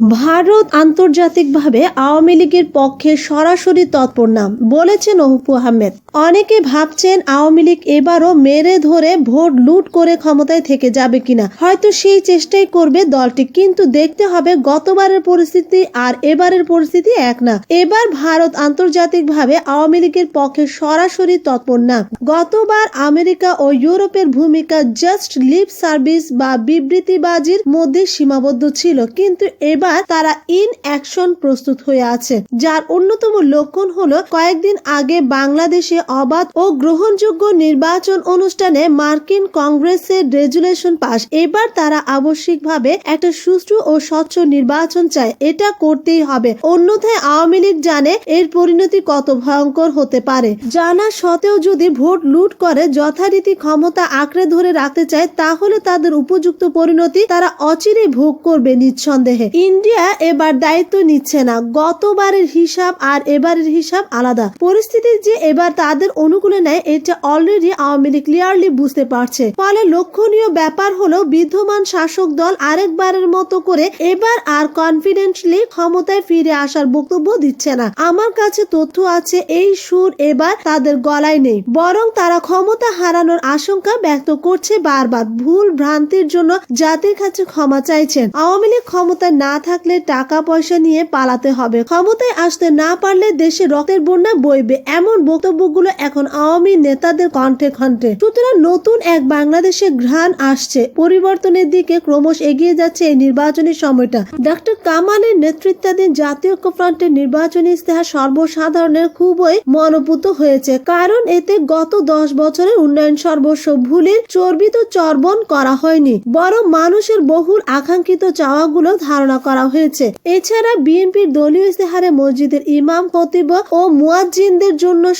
ভারত আন্তর্জাতিকভাবে আওয়ামী লীগের পক্ষে সরাসরি তৎপর নাম বলেছেন অহুপু আহমেদ। অনেকে ভাবছেন আওয়ামী লীগ এবারও মেরে ধরে ভোট লুট করে ক্ষমতায় থেকে যাবে কিনা। হয়তো সেই চেষ্টাই করবে দলটি, কিন্তু দেখতে হবে গতবারের পরিস্থিতি আর এবারের পরিস্থিতি এক না। এবার ভারত আন্তর্জাতিকভাবে আওয়ামী লীগের পক্ষে সরাসরি তৎপর না। গতবার আমেরিকা ও ইউরোপের ভূমিকা জাস্ট লিপ সার্ভিস বা বিবৃতিবাজির মধ্যে সীমাবদ্ধ ছিল, কিন্তু এবার তারা ইন অ্যাকশন প্রস্তুত হয়ে আছে। যার অন্যতম লক্ষণ হলো কয়েকদিন আগে বাংলাদেশে অবাধ ও গ্রহণযোগ্য নির্বাচন অনুষ্ঠানে মার্কিন কংগ্রেসের রেজুলেশন পাস। এবার তারা আবশ্যিকভাবে একটা সুষ্ঠু ও স্বচ্ছ নির্বাচন চায়। এটা করতেই হবে। অন্যথায় আওয়ামী লীগ জানে এর পরিণতি কত ভয়ঙ্কর হতে পারে। জানা সত্ত্বেও যদি ভোট লুট করে যথারীতি ক্ষমতা আঁকড়ে ধরে রাখতে চায়, তাহলে তাদের উপযুক্ত পরিণতি তারা অচিরে ভোগ করবে নিঃসন্দেহে। ইন্ডিয়া এবার দায়িত্ব নিচ্ছে না। গতবারের হিসাব আর এবারের হিসাব আলাদা। পরিস্থিতি যে এবার তাদের অনুকূলে নেয় এটা অলরেডি আওয়ামী লীগ ক্লিয়ারলি বুঝতে পারছে। ফলে লক্ষণীয় ব্যাপার হলো বিদ্যমান শাসক দল আরেকবারের মতো করে এবার আর কনফিডেন্টলি ক্ষমতায় ফিরে আসার বক্তব্য দিচ্ছে না। আমার কাছে তথ্য আছে, এই সুর এবার তাদের গলায় নেই। বরং তারা ক্ষমতা হারানোর আশঙ্কা ব্যক্ত করছে বারবার। ভুল ভ্রান্তির জন্য জাতির কাছে ক্ষমা চাইছেন। আওয়ামী লীগ ক্ষমতায় না থাকলে টাকা পয়সা নিয়ে পালাতে হবে। ক্ষমতায় আসতে না পারলে দেশে রক্তের বন্যা বইবে, এমন বক্তব্যগুলো এখন আওয়ামী নেতাদের কণ্ঠে কণ্ঠে। সুতরাং নতুন এক বাংলাদেশে ঘ্রাণ আসছে। পরিবর্তনের দিকে ক্রমশ এগিয়ে যাচ্ছে এই নির্বাচনী সময়টা। ডক্টর কামালের নেতৃত্বাধীন জাতীয় ঐক্যফ্রন্টের নির্বাচনী ইস্তেহার সর্বসাধারণের খুবই মনোপুত হয়েছে। কারণ এতে গত দশ বছরের উন্নয়ন সর্বস্ব ভুলের চর্বিত চর্বণ করা হয়নি। বরং মানুষের বহুল আকাঙ্ক্ষিত চাওয়াগুলো ধারণা করা হয়েছে। এছাড়া বিএনপির দলীয় ইস্তেহারে মসজিদের ইমাম খতিব ও মুয়াজ্জিনদের জন্য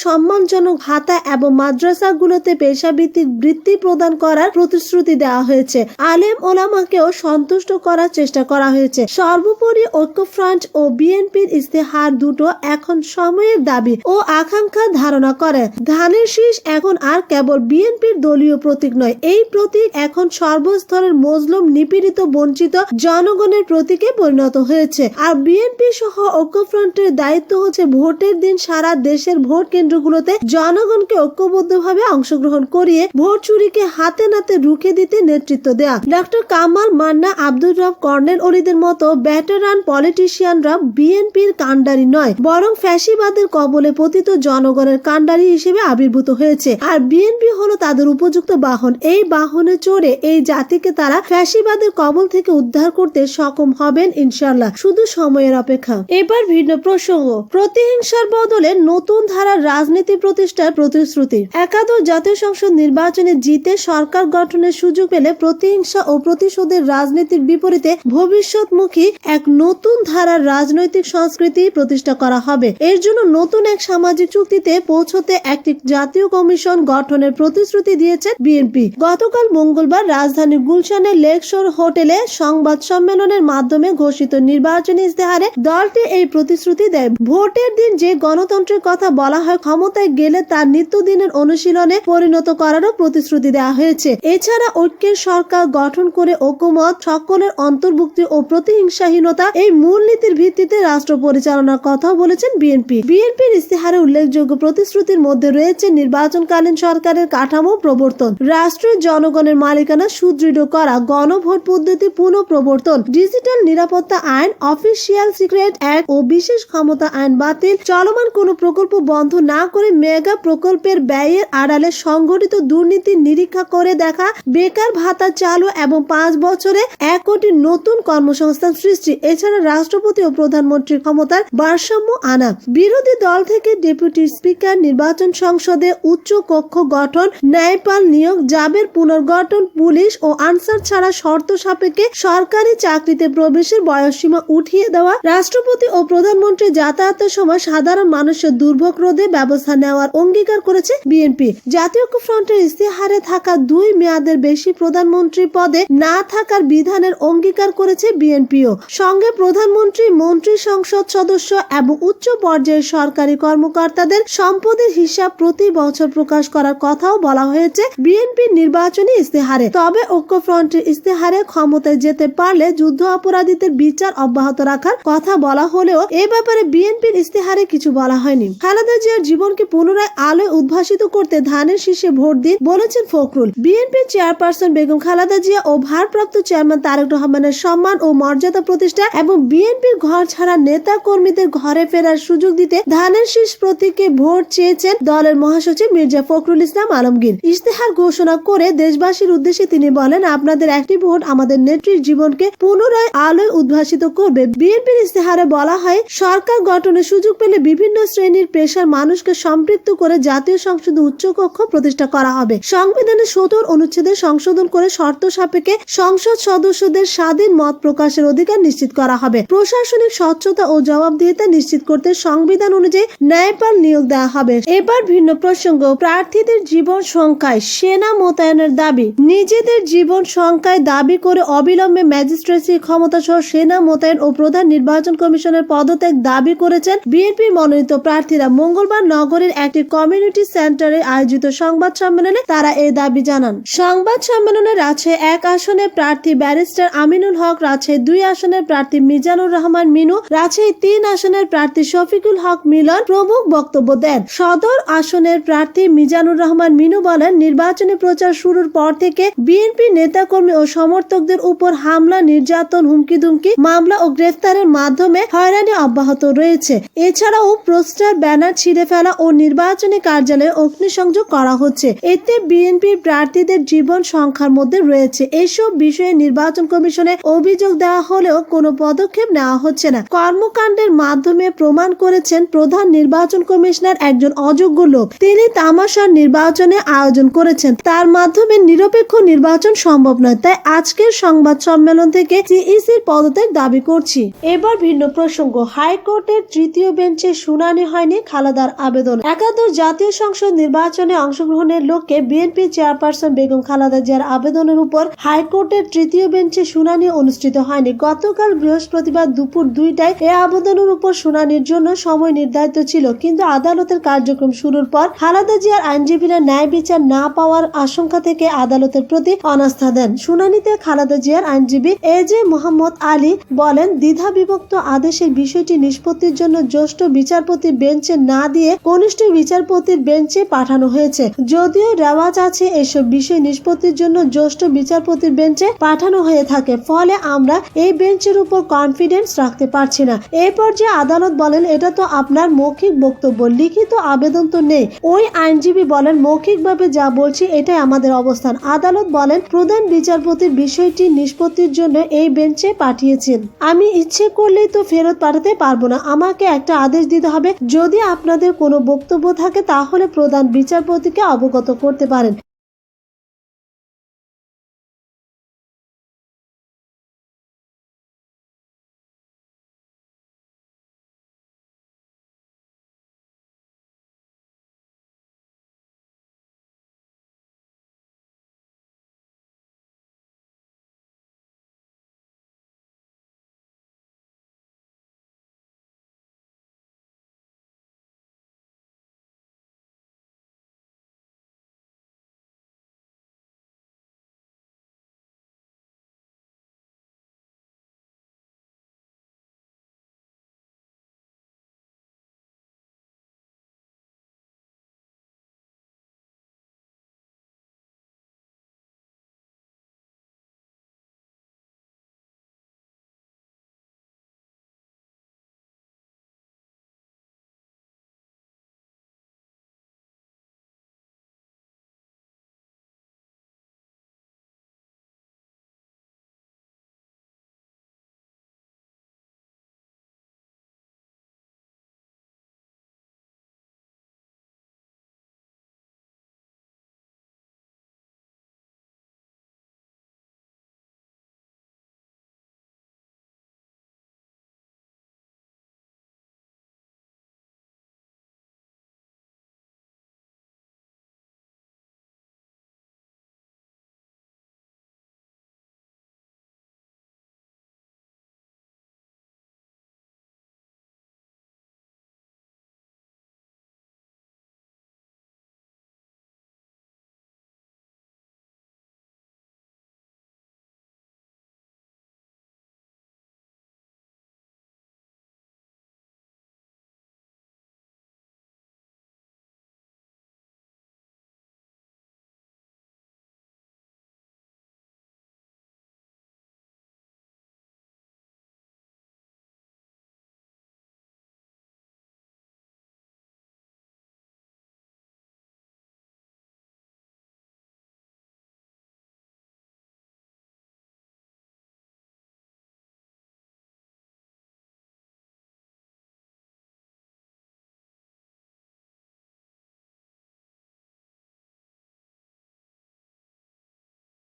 সম্মানজনক ভাতা এবং মাদ্রাসাগুলোতে পেশাভিত্তিক বৃত্তি প্রদান করার প্রতিশ্রুতি দেওয়া হয়েছে। আলেম ওলামাকেও সন্তুষ্ট করার চেষ্টা করা হয়েছে। সর্বোপরি ঐক্যফ্রন্ট ও বিএনপির ইস্তেহার দুটো এখন সময়ের দাবি ও আকাঙ্ক্ষা ধারণা করে। ধানের শীষ এখন আর কেবল বিএনপির দলীয় প্রতীক নয়, এই প্রতীক এখন সর্বস্তরের মজলুম, নিপীড়িত, বঞ্চিত জনগণের প্রতীকে পরিণত হয়েছে। আর বিএনপি সহ ঐক্যফ্রন্টের দায়িত্ব হচ্ছে ভোটের দিন সারা দেশের ভোট কেন্দ্রগুলোতে জনগণকে ঐক্যবদ্ধভাবে অংশগ্রহণ করিয়ে ভোট চুরিকে হাতে নাতে রুখে দিতে নেতৃত্ব দেয়া। ডক্টর কামাল মান্না, আব্দুর রব, কর্নেল অলিদের মতো ব্যাটারান পলিটিশিয়ানরা বিএনপির কাণ্ডারি নয়, বরং ফ্যাসিবাদের কবলে পতিত জনগণের কাণ্ডারি হিসেবে আবির্ভূত হয়েছে। আর বিএনপি হলো তাদের উপযুক্ত বাহন। এই বাহনে চড়ে এই জাতিকে তারা ফ্যাসিবাদের কবল থেকে উদ্ধার করতে সক্ষম হবেন ইনশাল্লাহ শুধু সময়ের অপেক্ষা। এবার ভিন্ন প্রসঙ্গ। প্রতিহিংসার বদলে নতুন ধারার রাজনীতি প্রতিষ্ঠার প্রতিশ্রুতি। একাদশ জাতীয় সংসদ নির্বাচনে জিতে সরকার গঠনের সুযোগ পেলে প্রতিহিংসা ও প্রতিশোধের রাজনীতির বিপরীতে ভবিষ্যৎমুখী এক নতুন ধারার রাজনৈতিক সংস্কৃতি প্রতিষ্ঠা করা হবে। এর জন্য নতুন এক সামাজিক চুক্তিতে পৌঁছতে একটি জাতীয় কমিশন গঠনের প্রতিশ্রুতি দিয়েছে বিএনপি। গতকাল মঙ্গলবার রাজধানীর গুলশানের লেকশোর হোটেলে সংবাদ সম্মেলনের মাধ্যমে ঘোষিত নির্বাচনী ইস্তেহারে দলটি এই প্রতিশ্রুতি দেয়। ভোটের দিন যে গণতন্ত্রের কথা বলা হয় ক্ষমতায় গেলে তার নিত্যদিনের অনুশীলনে পরিণত করারও প্রতিশ্রুতি দেওয়া হয়েছে। এছাড়া ঐক্যের সরকার গঠন করে ঐক্যমত, সকলের অন্তর্ভুক্তি ও প্রতিহিংসাহীনতা এই মূলনীতির ভিত্তিতে রাষ্ট্র পরিচালনার কথাও বলেছেন বিএনপি। বিএনপির ইস্তেহারে উল্লেখযোগ্য প্রতিশ্রুতির মধ্যে রয়েছে নির্বাচনকালীন সরকারের কাঠামো প্রবর্তন, রাষ্ট্রের জনগণের মালিকানা সুদৃঢ় করা, গণভোট পদ্ধতি পুনঃ প্রবর্তন ডিজিটাল নিরাপত্তা আইন, অফিসিয়াল সিক্রেট অ্যাক্ট ও বিশেষ ক্ষমতা আইন বাতিল, চলমান কোনো প্রকল্প বন্ধ না করে মেগা প্রকল্পের ব্যয়ের আড়ালে সংগঠিত দুর্নীতি নিরীক্ষা করে দেখা বেকার ভাতা চালু এবং পাঁচ বছরে এক কোটি নতুন কর্মসংস্থান সৃষ্টি। এছাড়া রাষ্ট্রপতি ও প্রধানমন্ত্রীর ক্ষমতার ভারসাম্য আনা। বিরোধী দল থেকে ডেপুটি স্পিকার, নির্বাচন সংসদে উচ্চ কক্ষ গঠন, ন্যায়পাল নিয়োগ, জাবের পুনর্গঠন, পুলিশ ও আনসার ছাড়া শর্ত সাপেক্ষে সরকারি চাকরিতে প্রবেশের বয়সসীমা উঠিয়ে দেওয়া। রাষ্ট্রপতি ও প্রধানমন্ত্রী যাতায়াতের সময় সাধারণ মানুষের দুর্ভোগ রোধে ব্যবস্থা নেওয়া নেওয়ার অঙ্গীকার করেছে বিএনপি। জাতীয় ফ্রন্টের ইস্তেহারে থাকা দুই মেয়াদের বেশি প্রধানমন্ত্রী পদে না থাকার বিধানের অঙ্গীকার করেছে বিএনপিও। সঙ্গে প্রধানমন্ত্রী, মন্ত্রী সংসদ সদস্য এবং উচ্চ পর্যায়ের সরকারি কর্মকর্তাদের সম্পদের হিসাব প্রতি বছর প্রকাশ করার কথাও বলা হয়েছে বিএনপির নির্বাচনী ইস্তেহারে। তবে ঐক্যফ্রন্টের ইস্তেহারে ক্ষমতায় যেতে পারলে যুদ্ধ অপরাধীদের বিচার অব্যাহত রাখার কথা বলা হলেও এ ব্যাপারে বিএনপির ইস্তেহারে কিছু বলা হয়নি। খালেদা জিয়ার জীবনকে পুনরায় আলোয় উদ্ভাসিত করতে ধানের শীর্ষে ভোট দিন বলেছেন ফখরুল। বিএনপির চেয়ারপারসন বেগম খালেদা জিয়া ও ভারপ্রাপ্ত চেয়ারম্যান তারেক রহমানের সম্মান ও মর্যাদা প্রতিষ্ঠা এবং বিএনপির ঘর ছাড়া নেতা কর্মীদের ঘরে ফেরার সুযোগ দিতে ধানের শীষ প্রতীকে ভোট চেয়েছেন দলের মহাসচিব মির্জা ফখরুল ইসলাম আলমগীর। ইশতেহার ঘোষণা করে দেশবাসীর উদ্দেশ্যে তিনি বলেন, আপনাদের একটি ভোট আমাদের নেত্রীর জীবনকে পুনরায় আলোয় উদ্ভাসিত করবে। বিএনপির ইশতেহারে বলা হয়, সরকার গঠনের সুযোগ পেলে বিভিন্ন শ্রেণির পেশার মানুষকে সম্পৃক্ত করে জাতীয় সংসদে উচ্চকক্ষ প্রতিষ্ঠা করা হবে। সংবিধানের সত্তর অনুচ্ছেদে সংশোধন করে শর্ত সাপেক্ষে সংসদ সদস্যদের স্বাধীন মত প্রকাশের অধিকার নিশ্চিত করা হবে। প্রশাসনিক স্বচ্ছতা ও জবাবদিহিতা নিশ্চিত করতে সংবিধান অনুযায়ী ন্যায়পাল নিয়োগ দেওয়া হবে। এবার ভিন্ন প্রসঙ্গ। প্রার্থীদের জীবন সংখ্যায় সেনা মোতায়েনের দাবি। নিজেদের জীবন সংখ্যায় দাবি করে অবিলম্বে ম্যাজিস্ট্রেসি ক্ষমতা সহ সেনা মোতায়েন ও প্রধান নির্বাচন কমিশনের পদত্যাগ দাবি করেছেন বিএনপি মনোনীত প্রার্থীরা। মঙ্গলবার নগরের একটি কমিউনিটি সেন্টারে আয়োজিত সংবাদ সম্মেলনে তারা এই দাবি জানান। সংবাদ সম্মেলনে রাজশাহী এক আসনের প্রার্থী ব্যারিস্টার আমিনুল হক রাজশাহী দুই আসনের প্রার্থী মিজানুর রহমান মিনু রাজশাহী তিন আসনের প্রার্থী শফিকুল হক মিলন প্রমুখ বক্তব্য দেন। সদর আসনের প্রার্থী মিজানুর রহমান মিনু বলেন, নির্বাচনী প্রচার শুরুর পর থেকে বিএনপি নেতাকর্মী ও সমর্থকদের উপর হামলা, নির্যাতন হুমকি দুমকি মামলা ও গ্রেফতারের মাধ্যমে হয়রানি অব্যাহত রয়েছে। এছাড়াও পোস্টার, ব্যানার ছিঁড়ে ফেলা ও নির্বাচনী কার্যালয়ে অগ্নিসংযোগ করা হচ্ছে। এতে বিএনপির প্রার্থীদের জীবন সংখ্যার মধ্যে রয়েছে। এসব বিষয়ে নির্বাচন কমিশনে অভিযোগ দেওয়া হলেও কোনো পদক্ষেপ নেওয়া হচ্ছে না। কর্মকাণ্ডের মাধ্যমে প্রমাণ করেছেন প্রধান নির্বাচন কমিশনার একজন অযোগ্য লোক। তিনি তামাশার নির্বাচনে আয়োজন করেছেন। তার মাধ্যমে নিরপেক্ষ নির্বাচন সম্ভব নয়। তাই আজকের সংবাদ সম্মেলন থেকে সিইসির পদত্যাগ দাবি করছি। এবার ভিন্ন প্রসঙ্গ। হাইকোর্টের তৃতীয় বেঞ্চে শুনানি হয়নি খালাদার আবেদন। একাদশ জাতীয় সংসদ নির্বাচনে অংশগ্রহণের লক্ষ্যে বিএনপি চেয়ারপারসন বেগম খালেদা জিয়ার আবেদনের উপর হাইকোর্টের তৃতীয় বেঞ্চে শুনানি অনুষ্ঠিত হয়নি। গতকাল বৃহস্পতিবার দুপুর দুইটায় এ আবেদনের উপর শুনানির জন্য সময় নির্ধারিত ছিল, কিন্তু আদালতের কার্যক্রম শুরুর পর খালেদা জিয়ার আইনজীবীরা ন্যায় বিচার না পাওয়ার আশঙ্কা থেকে আদালতের প্রতি অনাস্থা দেন। শুনানিতে খালেদা জিয়ার আইনজীবী এ জে মোহাম্মদ আলী বলেন দ্বিধা বিভক্ত আদেশের বিষয়টি নিষ্পত্তির জন্য জ্যেষ্ঠ বিচারপতি বেঞ্চে না দিয়ে কনিষ্ঠ বিচারপতির বেঞ্চে পাঠানো হয়েছে। যদিও রেওয়াজ আছে, এসব বিষয় নিষ্পত্তির জন্য জ্যেষ্ঠ বিচারপতির বেঞ্চে পাঠানো হয়ে থাকে। ফলে আমরা এই বেঞ্চের উপর কনফিডেন্স রাখতে পারছি না। এই পর্যায়ে আদালত বলেন, এটা তো আপনার মৌখিক বক্তব্য, লিখিত আবেদন তো নেই। ওই আইনজীবী বলেন, মৌখিকভাবে যা বলছি, এটাই আমাদের অবস্থান। আদালত বলেন, প্রধান বিচারপতির বিষয়টি নিষ্পত্তির জন্য এই বেঞ্চে পাঠিয়েছেন। আমি ইচ্ছে করলেই তো ফেরত পাঠাতে পারব না। আমাকে একটা আদেশ দিতে হবে। যদি আপনাদের কোনো বক্তব্য থাকে তাহলে প্রধান বিচারপতিকে অবগত করতে পারেন।